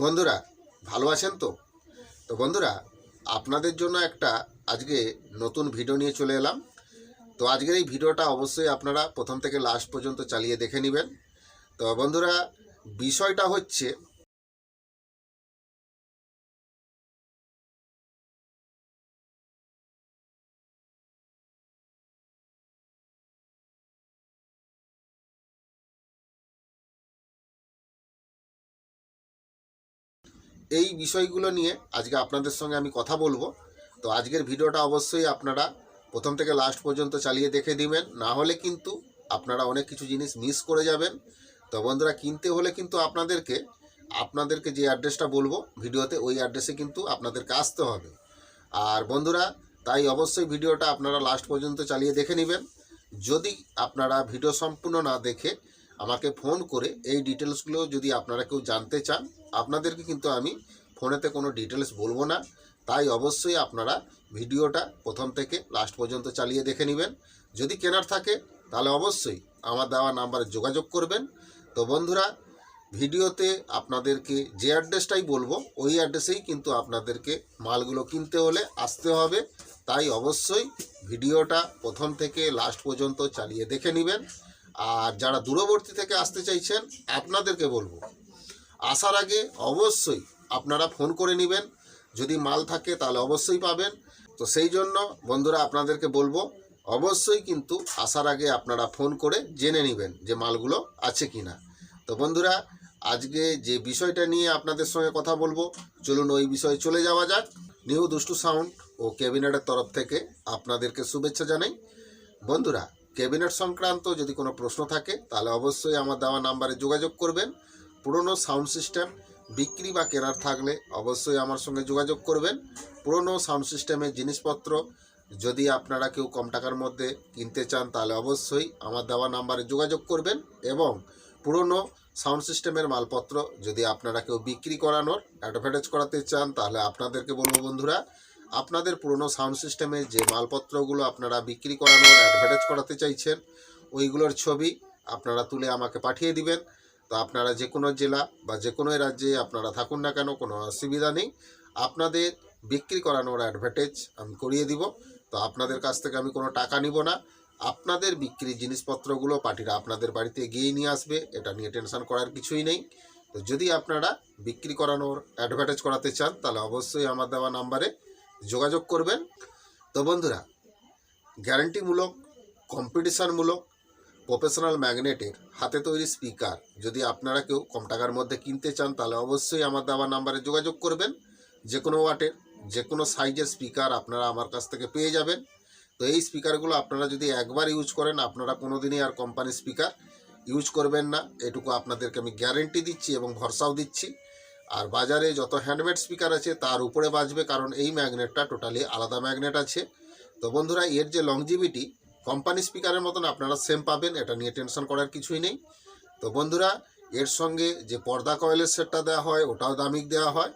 বন্ধুরা, ভালো আছেন তো? তো বন্ধুরা, আপনাদের জন্য একটা আজকে নতুন ভিডিও নিয়ে চলে এলাম। তো আজকের এই ভিডিওটা অবশ্যই আপনারা প্রথম থেকে লাস্ট পর্যন্ত চালিয়ে দেখে নেবেন। তো বন্ধুরা, বিষয়টা হচ্ছে এই বিষয়গুলো নিয়ে আজকে আপনাদের সঙ্গে আমি কথা বলব। তো আজকের ভিডিওটা অবশ্যই আপনারা প্রথম থেকে লাস্ট পর্যন্ত চালিয়ে দেখে দিবেন। না হলে কিন্তু আপনারা অনেক কিছু জিনিস মিস করে যাবেন। তো বন্ধুরা, কিনতে হলে কিন্তু আপনাদেরকে আপনাদেরকে যে অ্যাড্রেসটা বলব ভিডিওতে, ওই অ্যাড্রেসে কিন্তু আপনাদেরকে আসতে হবে। আর বন্ধুরা, তাই অবশ্যই ভিডিওটা আপনারা লাস্ট পর্যন্ত চালিয়ে দেখে নেবেন। যদি আপনারা ভিডিও সম্পূর্ণ না দেখে আমাকে ফোন করে এই ডিটেলসগুলো যদি আপনারা কেউ জানতে চান, আপনাদেরকে কিন্তু আমি ফোনেতে কোনো ডিটেলস বলব না। তাই অবশ্যই আপনারা ভিডিওটা প্রথম থেকে লাস্ট পর্যন্ত চালিয়ে দেখে নেবেন। যদি কেনার থাকে, তাহলে অবশ্যই আমার দেওয়া নাম্বারে যোগাযোগ করবেন। তো বন্ধুরা, ভিডিওতে আপনাদেরকে যে অ্যাড্রেসটাই বলব, ওই অ্যাড্রেসেই কিন্তু আপনাদেরকে মালগুলো কিনতে হলে আসতে হবে। তাই অবশ্যই ভিডিওটা প্রথম থেকে লাস্ট পর্যন্ত চালিয়ে দেখে নেবেন। আর যারা দূরবর্তী থেকে আসতে চাইছেন, আপনাদেরকে বলব, আসার আগে অবশ্যই আপনারা ফোন করে নেবেন। যদি মাল থাকে তাহলে অবশ্যই পাবেন। তো সেই জন্য বন্ধুরা, আপনাদেরকে বলব, অবশ্যই কিন্তু আসার আগে আপনারা ফোন করে জেনে নেবেন যে মালগুলো আছে কি না তো বন্ধুরা, আজকে যে বিষয়টা নিয়ে আপনাদের সঙ্গে কথা বলব, চলুন ওই বিষয়ে চলে যাওয়া যাক। নিউ দুষ্টু সাউন্ড ও ক্যাবিনেটের তরফ থেকে আপনাদেরকে শুভেচ্ছা জানাই। বন্ধুরা ক্যাবিনেট সংক্রান্ত যদি কোনো প্রশ্ন থাকে, তাহলে অবশ্যই আমার দেওয়া নাম্বারে যোগাযোগ করবেন। পুরনো সাউন্ড সিস্টেম বিক্রি বা কেনার থাকলে অবশ্যই আমার সঙ্গে যোগাযোগ করবেন। পুরনো সাউন্ড সিস্টেমের জিনিসপত্র যদি আপনারা কেউ কম টাকার মধ্যে কিনতে চান, তাহলে অবশ্যই আমার দেওয়া নাম্বারে যোগাযোগ করবেন এবং পুরনো সাউন্ড সিস্টেমের মালপত্র যদি আপনারা কেউ বিক্রি করানোর, অ্যাডভার্টাইজ করাতে চান, তাহলে আপনাদেরকে বলব বন্ধুরা আপনাদের পুরনো সাউন্ড সিস্টেমে যে মালপত্রগুলো আপনারা বিক্রি করানোর অ্যাডভার্টাইজ করাতে চাইছেন, ওইগুলোর ছবি আপনারা তুলে আমাকে পাঠিয়ে দিবেন। তো আপনারা যে কোনো জেলা বা যে কোনো রাজ্যে আপনারা থাকুন না কেন, কোনো অসুবিধা নেই। আপনাদের বিক্রি করানোর অ্যাডভার্টাইজ আমি করিয়ে দিব। তো আপনাদের কাছ থেকে আমি কোনো টাকা নিব না। আপনাদের বিক্রি জিনিসপত্রগুলো পার্টিরা আপনাদের বাড়িতে গিয়ে নিয়ে আসবে, এটা নিয়ে টেনশন করার কিছুই নেই। তো যদি আপনারা বিক্রি করানোর অ্যাডভার্টাইজ করাতে চান, তাহলে অবশ্যই আমার দেওয়া নাম্বারে যোগাযোগ করবেন। তো বন্ধুরা, গ্যারান্টিমূলক, কম্পিটিশানমূলক, প্রফেশনাল ম্যাগনেটের হাতে তৈরি স্পিকার যদি আপনারা কেউ কম টাকার মধ্যে কিনতে চান, তাহলে অবশ্যই আমার দেওয়া নাম্বারে যোগাযোগ করবেন। যে কোনো ওয়াটের যে কোনো সাইজের স্পিকার আপনারা আমার কাছ থেকে পেয়ে যাবেন। তো এই স্পিকারগুলো আপনারা যদি একবার ইউজ করেন, আপনারা কোনো দিনই আর কোম্পানির স্পিকার ইউজ করবেন না। এটুকু আপনাদেরকে আমি গ্যারেন্টি দিচ্ছি এবং ভরসাও দিচ্ছি। আর বাজারে যত হ্যান্ডমেড স্পিকার আছে, তার উপরে বাজবে কারণ এই ম্যাগনেটটা টোটালি আলাদা ম্যাগনেট আছে। তো বন্ধুরা, এর যে লংজিভিটি কোম্পানি স্পিকারের মতন আপনারা সেম পাবেন, এটা নিয়ে টেনশন করার কিছুই নেই। তো বন্ধুরা, এর সঙ্গে যে পর্দা কয়েলের সেটটা দেওয়া হয়, ওটাও দামিক দেওয়া হয়।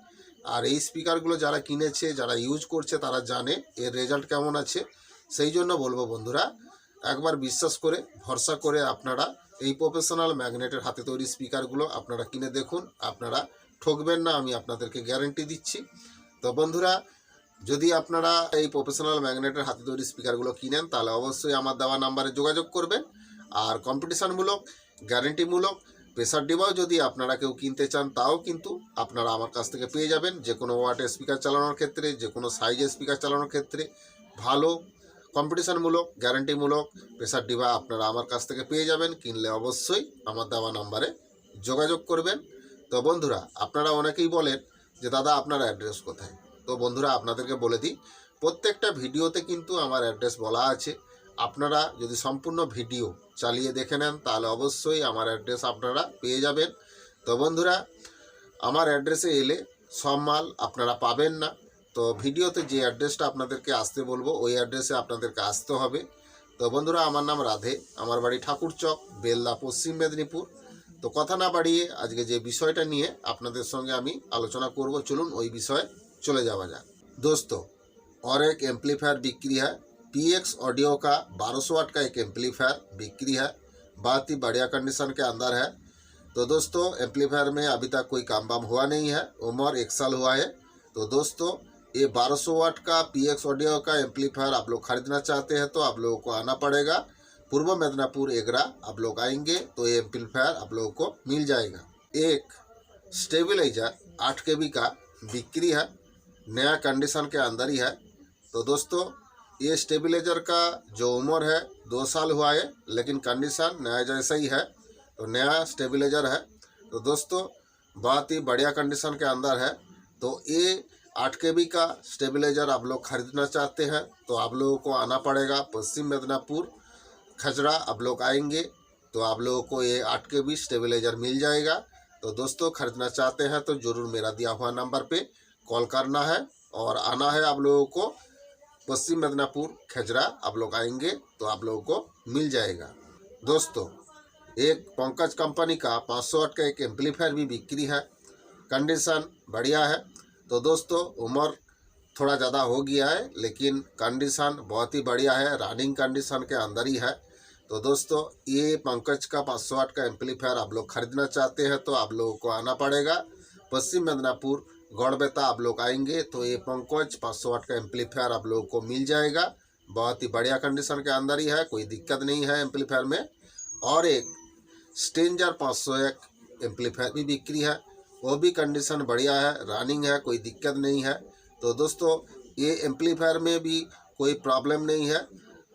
আর এই স্পিকারগুলো যারা কিনেছে, যারা ইউজ করছে, তারা জানে এর রেজাল্ট কেমন আছে। সেই জন্য বলব বন্ধুরা, একবার বিশ্বাস করে, ভরসা করে আপনারা এই প্রফেশনাল ম্যাগনেটের হাতে তৈরি স্পিকারগুলো আপনারা কিনে দেখুন, আপনারা ঠকবেন না, আমি আপনাদেরকে গ্যারেন্টি দিচ্ছি। তো বন্ধুরা, যদি আপনারা এই প্রফেশনাল ম্যাগনেটের হাতে তৈরি স্পিকারগুলো কিনেন, তাহলে অবশ্যই আমার দেওয়া নাম্বারে যোগাযোগ করবেন। আর কম্পিটিশানমূলক গ্যারেন্টিমূলক প্রেসার ডিবাও যদি আপনারা কেউ কিনতে চান, তাও কিন্তু আপনারা আমার কাছ থেকে পেয়ে যাবেন। যে কোনো ওয়াটের স্পিকার চালানোর ক্ষেত্রে, যে কোনো সাইজের স্পিকার চালানোর ক্ষেত্রে ভালো কম্পিটিশানমূলক গ্যারান্টিমূলক প্রেসার ডিবা আপনারা আমার কাছ থেকে পেয়ে যাবেন। কিনলে অবশ্যই আমার দেওয়া নাম্বারে যোগাযোগ করবেন। তো বন্ধুরা, আপনারা অনেকেই বলেন যে, দাদা, আপনার অ্যাড্রেস কোথায়? তো বন্ধুরা, আপনাদেরকে বলে দিই, প্রত্যেকটা ভিডিওতে কিন্তু আমার অ্যাড্রেস বলা আছে। আপনারা যদি সম্পূর্ণ ভিডিও চালিয়ে দেখে নেন, তাহলে অবশ্যই আমার অ্যাড্রেস আপনারা পেয়ে যাবেন। তো বন্ধুরা, আমার অ্যাড্রেসে এলে সব মাল আপনারা পাবেন না। তো ভিডিওতে যে অ্যাড্রেসটা আপনাদেরকে আসতে বলব, ওই অ্যাড্রেসে আপনাদেরকে আসতে হবে। তো বন্ধুরা, আমার নাম রাধে। আমার বাড়ি ঠাকুরচক, বেলদা, পশ্চিম মেদিনীপুর। তো কথা না বাড়িয়ে আজকে যে বিষয়টা নিয়ে আপনাদের সঙ্গে আমি আলোচনা করব চলুন ওই বিষয়ে चले जावा जाए दोस्तों और एक एम्पलीफायर बिक्री है पी एक्स ऑडियो का 1200 वाट का एक एम्पलीफायर बिक्री है बहुत ही बढ़िया कंडीशन के अंदर है तो दोस्तों एम्पलीफायर में अभी तक कोई काम वाम हुआ नहीं है उम्र एक साल हुआ है तो दोस्तों ये 1200 वाट का पी एक्स ऑडियो का एम्पलीफायर आप लोग खरीदना चाहते हैं तो आप लोगों को आना पड़ेगा पूर्व मेदनापुर एगरा, आप लोग आएँगे तो ये एम्पलीफायर आप लोगों को मिल जाएगा। एक स्टेबिलाइजर आठ के बी का बिक्री है, नया कंडीशन के अंदर ही है। तो दोस्तों, ये स्टेबिलाइजर का जो उम्र है, दो साल हुआ है, लेकिन कंडीशन नया जैसा ही है तो नया स्टेबिलाइजर है। तो दोस्तों, बहुत ही बढ़िया कंडीशन के अंदर है। तो ये आठ के बी का स्टेबिलाइजर आप लोग खरीदना चाहते हैं तो आप लोगों को आना पड़ेगा पश्चिम मेदिनीपुर। खजरा आप लोग आएँगे तो आप लोगों को ये आठ के बी स्टेबिलाइजर मिल जाएगा। तो दोस्तों, खरीदना चाहते हैं तो ज़रूर मेरा दिया हुआ नंबर पे कॉल करना है और आना है आप लोगों को। पश्चिम मेदिनीपुर खजरा आप लोग आएँगे तो आप लोगों को मिल जाएगा। दोस्तों, एक पंकज कंपनी का 500 वाट का एक एम्पलीफायर भी बिक्री है। कंडीशन बढ़िया है। तो दोस्तों, उम्र थोड़ा ज़्यादा हो गया है, लेकिन कंडीशन बहुत ही बढ़िया है। रनिंग कंडीशन के अंदर ही है। तो दोस्तों, ये पंकज का पाँच सौ आठ का एम्पलीफायर आप लोग खरीदना चाहते हैं तो आप लोगों को आना पड़ेगा। पश्चिम मेदिनीपुर, गौड़बेता आप लोग आएँगे तो ये पंकज पाँच सौ आठ का एम्पलीफायर आप लोगों को मिल जाएगा। बहुत ही बढ़िया कंडीशन के अंदर ही है, कोई दिक्कत नहीं है एम्पलीफायर में। और एक स्टेंजर 501 एम्पलीफायर भी बिक्री है, वो भी कंडीशन बढ़िया है रनिंग है, कोई दिक्कत नहीं है। तो दोस्तों, ये एम्पलीफायर में भी कोई प्रॉब्लम नहीं है।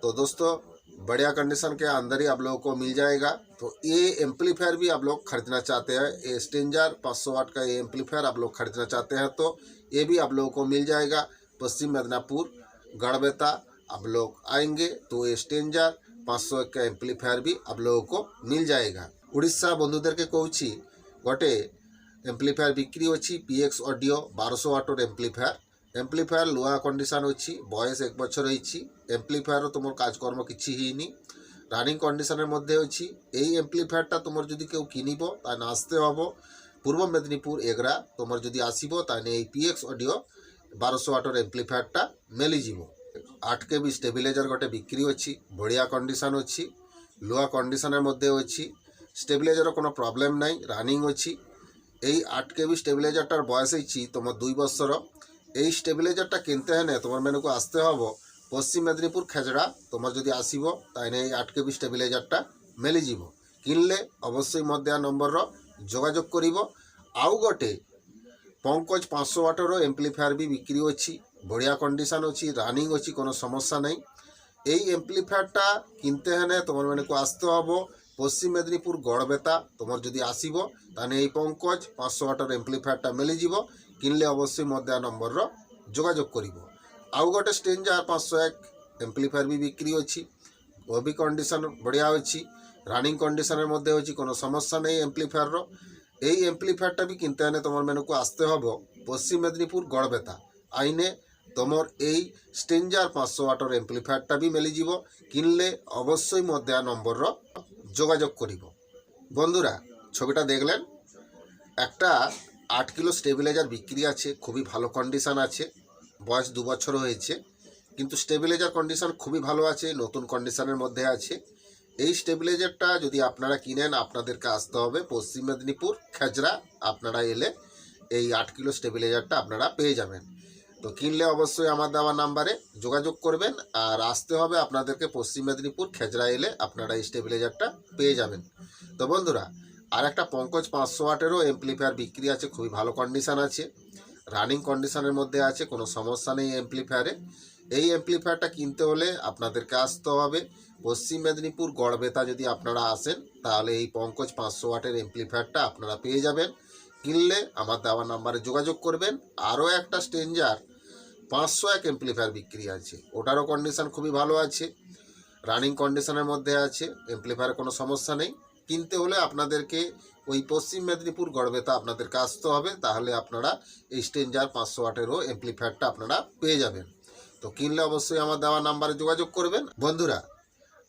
तो दोस्तों बढ़िया कंडीशन के अंदर ही आप लोगों को मिल जाएगा तो ये एम्पलीफायर भी आप लोग खरीदना चाहते हैं ये स्टेंजर 500 वाट का ये एम्पलीफायर आप लोग खरीदना चाहते हैं तो ये भी आप लोगों को मिल जाएगा पश्चिम मेदिनीपुर गढ़बेता आप लोग आएंगे तो ये स्टेंजर 500 का एम्पलीफायर भी आप लोगों को मिल जाएगा উড়িষ্যা বন্ধুদেরকে কৌছি গটে এম্পলিফায়ার বিক্রি অছি পিএক্স অডিও বারোশো ওয়াটর এম্পলিফায়ার এম্পলিফায়ার লুয়া কন্ডিশন অছি বয়স এক বছর হয়েছি এম্পলিফায়ারও তোমার কাজকর্ম কিছু হয়নি রানিং কন্ডিশনের মধ্যে অছি এই এম্পলিফায়ারটা তোমার যদি কেউ কিনিব তাহলে আসতে হব। পূর্ব মেদিনীপুর এগরা, তোমার যদি আসিব তাহলে এই পিএক্স অডিও বারোশো ওয়াটর এম্পলিফায়ারটা মিলিଯିବ আট কেবি স্টেবিলাইজর গোটে বিক্রি অছি বঢ়িয়া কন্ডিশন অছি লুয়া কন্ডিশনের মধ্যে অছি স্টেবিলাইজারও কোনো প্রবলেম নাই রানিং অছি এই আট কেবি স্টেবিলাইজারটার বয়স হয়েছি তোমার দুই বছর এই স্টেবিলাইজারটা কিনতে হেনে তোমার মেনুকে আসতে হব। পশ্চিম মেদিনীপুর খেজড়া, তোমার যদি আসিব, তাইলে এই আট কেবি স্টেবিলাইজারটা মিলিଯିବ কিনলে অবশ্যই দেওয়া নম্বরর যোগাযোগ করিব। আউ গোটে পঙ্কজ পাঁচশো ওয়াটর এম্পলিফায়ার বি বিক্রি অছি বঢ়িয়া কন্ডিশন অছি রানিং অছি কোনো সমস্যা নাই। এই এম্পলিফায়ারটা কিনতে হেনে তোমার মেনুকে আসতে হব। পশ্চিম মেদিনীপুর গড় বেতা, তোমার যদি আসব, তাহলে এই পঙ্কজ পাঁচশো ওয়াটর এম্প্লিফায়ারটা যাব কিনলে অবশ্যই মধ্যে নম্বর যোগাযোগ করব। আউ গোটে স্টেঞ্জার পাঁচশো এক এমপ্লিফায়ার বিক্রি অছি বি কন্ডিশন বড়িয়া অছি রানিং কন্ডিশনের মধ্যে অছি কোনো সমস্যা নেই এমপ্লিফায়ার এই এমপ্লিফায়ারটা বি কিনতে হলে তোমার মেনুকু আসতে হব পশ্চিম মেদিনীপুর গড় বেতা। আইনে তোমার এই স্টেঞ্জার পাঁচশো ওয়াটর এমপ্লিফায়ারটা বি মেলে যাব কিনলে অবশ্যই মধ্যে নম্বর যোগাযোগ করিব। বন্ধুরা, ছবিটা দেখলেন? একটা আট কিলো স্টেবিলাইজার বিক্রি আছে, খুবই ভালো কন্ডিশান আছে, বয়স দু বছর হয়েছে, কিন্তু স্টেবিলাইজার কন্ডিশন খুবই ভালো আছে, নতুন কন্ডিশানের মধ্যে আছে। এই স্টেবিলাইজারটা যদি আপনারা কিনেন আপনাদেরকে আসতে হবে পশ্চিম মেদিনীপুর, খেজরা, আপনারা এলে এই আট কিলো স্টেবিলাইজারটা আপনারা পেয়ে যাবেন। তো কিনলে অবশ্যই আমার দেওয়া নাম্বারে যোগাযোগ করবেন আর আসতে হবে আপনাদেরকে পশ্চিম মেদিনীপুর খেজরা এলে আপনারা স্টেবিলাইজারটা পেয়ে যাবেন। তো বন্ধুরা আর একটা পঙ্কজ পাঁচশো ওয়াটেরও এমপ্লিফায়ার বিক্রি আছে, খুবই ভালো কন্ডিশন আছে। রানিং কন্ডিশনের মধ্যে আছে, কোনো সমস্যা নেই এমপ্লিফায়ারে এই এমপ্লিফায়ারটা কিনতে হলে আপনাদেরকে আসতে হবে পশ্চিম মেদিনীপুর গড়বেতা যদি আপনারা আসেন, তাহলে এই পঙ্কজ পাঁচশো ওয়াটের এমপ্লিফায়ারটা আপনারা পেয়ে যাবেন। কিনলে আমার দেওয়া নাম্বারে যোগাযোগ করবেন। আরও একটা স্টেঞ্জার পাঁচশো এক এমপ্লিফায়ার বিক্রি আছে। ওটারও কন্ডিশান খুবই ভালো আছে। রানিং কন্ডিশনের মধ্যে আছে। এমপ্লিফায়ারে কোনো সমস্যা নেই। কিনতে হলে আপনাদেরকে ওই পশ্চিম মেদিনীপুর গড়বেতা আপনাদেরকে আসতে হবে। তাহলে আপনারা এই স্টেঞ্জার পাঁচশো ওয়াটেরও এমপ্লিফায়ারটা আপনারা পেয়ে যাবেন। তো কিনলে অবশ্যই আমার দেওয়া নাম্বারে যোগাযোগ করবেন। বন্ধুরা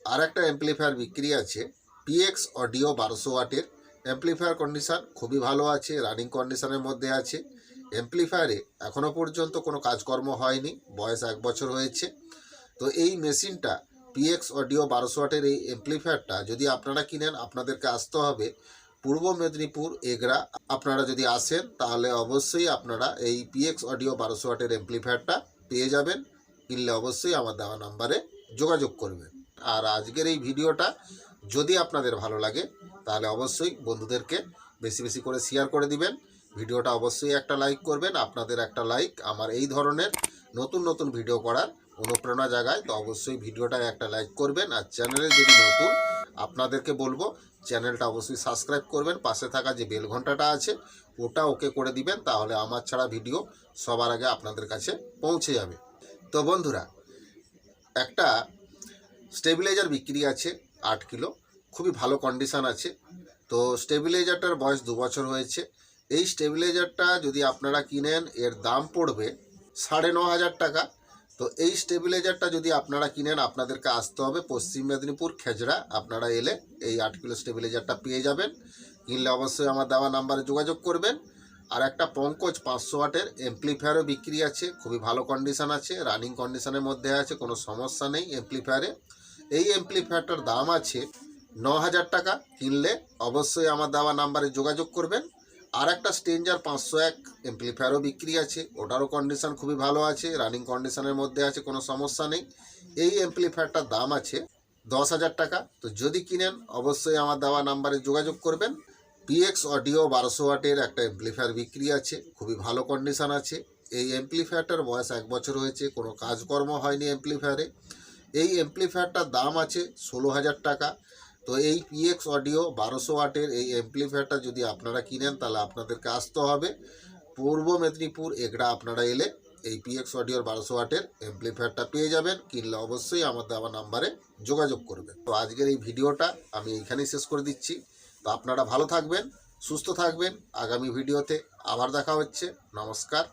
আর একটা এমপ্লিফায়ার বিক্রি আছে। পিএক্স অডিও বারোশো ওয়াটের। এমপ্লিফায়ার কন্ডিশন খুবই ভালো আছে। রানিং কন্ডিশনের মধ্যে আছে। এমপ্লিফায়ারে এখনও পর্যন্ত কোনো কাজকর্ম হয়নি, বয়স এক বছর হয়েছে। তো এই মেশিনটা পিএক্স অডিও বারোশো ওয়াটের এই এমপ্লিফায়ারটা যদি আপনারা কিনেন, আপনাদেরকে আসতে হবে পূর্ব মেদিনীপুর, এগরা। আপনারা যদি আসেন, তাহলে অবশ্যই আপনারা এই পিএক্স অডিও বারোশো ওয়াটের এমপ্লিফায়ারটা পেয়ে যাবেন। কিনলে অবশ্যই আমার দেওয়া নাম্বারে যোগাযোগ করবেন। আর আজকের এই ভিডিওটা যদি আপনাদের ভালো লাগে, তাহলে অবশ্যই বন্ধুদেরকে বেশি বেশি করে শেয়ার করে দিবেন। ভিডিওটা অবশ্যই একটা লাইক করবেন, আপনাদের একটা লাইক। আমার এই ধরনের নতুন নতুন ভিডিও করার অনুপ্রেরণা জাগায়, তো অবশ্যই ভিডিওটায় একটা লাইক করবেন। আর চ্যানেলে যদি নতুন, আপনাদেরকে বলব, চ্যানেলটা অবশ্যই সাবস্ক্রাইব করবেন, পাশে থাকা যে বেল ঘন্টাটা আছে, ওটা ওকে করে দিবেন, তাহলে আমার ছাড়া ভিডিও সবার আগে আপনাদের কাছে পৌঁছে যাবে। তো বন্ধুরা, একটা স্টেবিলাইজার বিক্রি আছে, আট কিলো, খুবই ভালো কন্ডিশন আছে। তো স্টেবিলাইজারটার বয়স দু বছর হয়েছে এই স্টেবিলাইজারটা যদি আপনারা কিনেন, এর দাম পড়বে সাড়ে ন হাজার টাকা। তো এই স্টেবিলাইজারটা যদি আপনারা কিনেন, আপনাদেরকে আসতে হবে পশ্চিম মেদিনীপুর, খেজড়া। আপনারা এলে এই আট কিলো স্টেবিলাইজারটা পেয়ে যাবেন। কিনলে অবশ্যই আমার দেওয়া নাম্বারে যোগাযোগ করবেন। আর একটা পঙ্কজ পাঁচশো ওয়াটের এমপ্লিফায়ারও বিক্রি আছে, খুবই ভালো কন্ডিশন আছে রানিং কন্ডিশানের মধ্যে আছে, কোনো সমস্যা নেই এমপ্লিফায়ারে এই এমপ্লিফায়ারটার দাম আছে ন হাজার টাকা। কিনলে অবশ্যই আমার দেওয়া নাম্বারে যোগাযোগ করবেন। আর একটা স্টেঞ্জার পাঁচশো এক এমপ্লিফায়ারও বিক্রি আছে। ওটারও কন্ডিশন খুবই ভালো আছে। রানিং কন্ডিশনের মধ্যে আছে, কোনো সমস্যা নেই। এই এমপ্লিফায়ারটার দাম আছে দশ হাজার টাকা। তো যদি কিনেন, অবশ্যই আমার দেওয়া নাম্বারে যোগাযোগ করবেন। পিএক্স অডিও বারোশো ওয়াটের একটা এমপ্লিফায়ার বিক্রি আছে। খুবই ভালো কন্ডিশন আছে। এই এমপ্লিফায়ারটার বয়স এক বছর হয়েছে। কোনো কাজকর্ম হয়নি এমপ্লিফায়ারে এই এমপ্লিফায়ারটার দাম আছে ষোলো হাজার টাকা। তো এই পিএক্স অডিও বারোশো ওয়াটের এই এমপ্লিফায়ারটা যদি আপনারা কিনেন, তাহলে আপনাদেরকে আসতে হবে। পূর্ব মেদিনীপুর এগড়া আপনারা এলে এই পিএক্স অডিওর বারোশো ওয়াটের এমপ্লিফায়ারটা পেয়ে যাবেন। কিনলে অবশ্যই আমাদের আমার নাম্বারে যোগাযোগ করবেন। তো আজকের এই ভিডিওটা আমি এইখানেই শেষ করে দিচ্ছি। তো আপনারা ভালো থাকবেন, সুস্থ থাকবেন। আগামী ভিডিওতে আবার দেখা হচ্ছে। নমস্কার।